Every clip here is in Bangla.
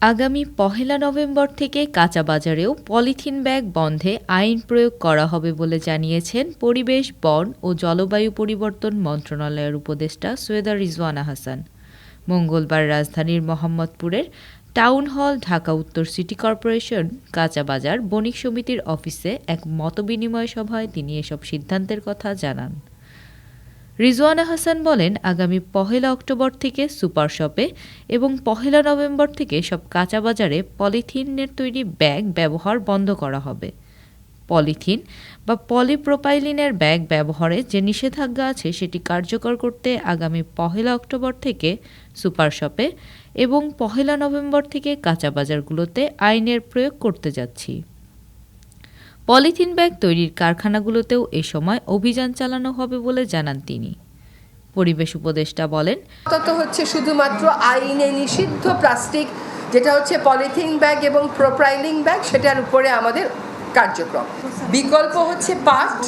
আগামী পহেলা নভেম্বর থেকে কাঁচা বাজারেও পলিথিন ব্যাগ বন্ধে আইন প্রয়োগ করা হবে বলে জানিয়েছেন পরিবেশ, বন ও জলবায়ু পরিবর্তন মন্ত্রণালয়ের উপদেষ্টা সৈয়দা রিজওয়ানা হাসান। মঙ্গলবার রাজধানীর মোহাম্মদপুরের টাউন হল, ঢাকা উত্তর সিটি কর্পোরেশন কাঁচা বাজার বণিক সমিতির অফিসে এক মতবিনিময় সভায় তিনি এসব সিদ্ধান্তের কথা জানান। রিজওয়ানা হাসান বলেন, আগামী পহেলা অক্টোবর থেকে সুপার শপে এবং পহেলা নভেম্বর থেকে সব কাঁচা বাজারে পলিথিনের তৈরি ব্যাগ ব্যবহার বন্ধ করা হবে। পলিথিন বা পলিপ্রোপাইলিনের ব্যাগ ব্যবহারে যে নিষেধাজ্ঞা আছে, সেটি কার্যকর করতে আগামী পহেলা অক্টোবর থেকে সুপার শপে এবং পহেলা নভেম্বর থেকে কাঁচা বাজারগুলোতে আইনের প্রয়োগ করতে যাচ্ছি। পলিথিন ব্যাগ তৈরির কারখানাগুলোতেও এ সময় অভিযান চালানো হবে বলে জানান তিনি। পরিবেশ উপদেষ্টা বলেন আপাতত হচ্ছে শুধুমাত্র আইনে নিষিদ্ধ প্লাস্টিক যেটা হচ্ছে পলিথিন ব্যাগ এবং প্রোপ্রাইলিং ব্যাগ সেটার উপরে আমাদের কার্যক্রম। বিকল্প হচ্ছে পাট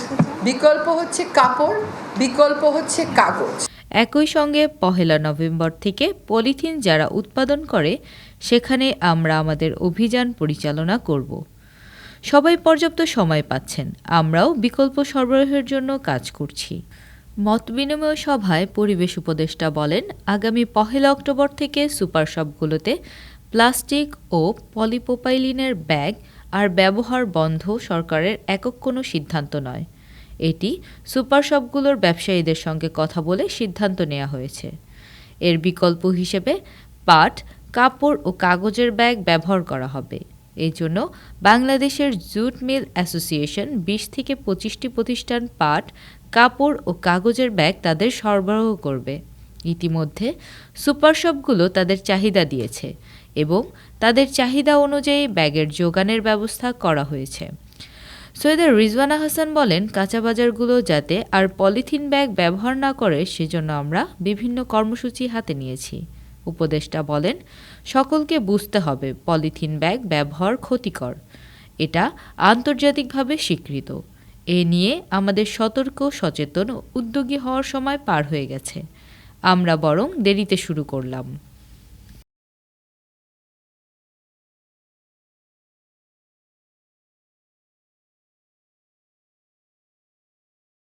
বিকল্প হচ্ছে কাপড় বিকল্প হচ্ছে কাগজ। একই সঙ্গে পহেলা নভেম্বর থেকে পলিথিন যারা উৎপাদন করে সেখানে আমরা আমাদের অভিযান পরিচালনা করব। সবাই পর্যাপ্ত সময় পাচ্ছেন। আমরাও বিকল্প সরবরাহের জন্য কাজ করছি। মত বিনিময় সভায় পরিবেশ উপদেষ্টা বলেন, আগামী পহেলা অক্টোবর থেকে সুপার শপগুলোতে প্লাস্টিক ও পলিপোপাইলিনের ব্যাগ আর ব্যবহার বন্ধ সরকারের একক কোনো সিদ্ধান্ত নয়। এটি সুপার শপগুলোর ব্যবসায়ীদের সঙ্গে কথা বলে সিদ্ধান্ত নেওয়া হয়েছে। এর বিকল্প হিসেবে পাট, কাপড় ও কাগজের ব্যাগ ব্যবহার করা হবে। এই জন্য বাংলাদেশের জুট মিল অ্যাসোসিয়েশন বিশ থেকে পঁচিশটি প্রতিষ্ঠান পাট, কাপড় ও কাগজের ব্যাগ তাদের সরবরাহ করবে। ইতিমধ্যে সুপার শপগুলো তাদের চাহিদা দিয়েছে এবং তাদের চাহিদা অনুযায়ী ব্যাগের যোগানের ব্যবস্থা করা হয়েছে। সৈয়দা রিজওয়ানা হাসান বলেন, কাঁচা বাজারগুলো যাতে আর পলিথিন ব্যাগ ব্যবহার না করে, সেজন্য আমরা বিভিন্ন কর্মসূচি হাতে নিয়েছি। উপদেষ্টা বলেন, সকলকে বুঝতে হবে পলিথিন ব্যাগ ব্যবহার ক্ষতিকর। এটা আন্তর্জাতিকভাবে স্বীকৃত। এ নিয়ে আমাদের সতর্ক, সচেতন, উদ্যোগী হওয়ার সময় পার হয়ে গেছে। আমরা বরং দেরিতে শুরু করলাম।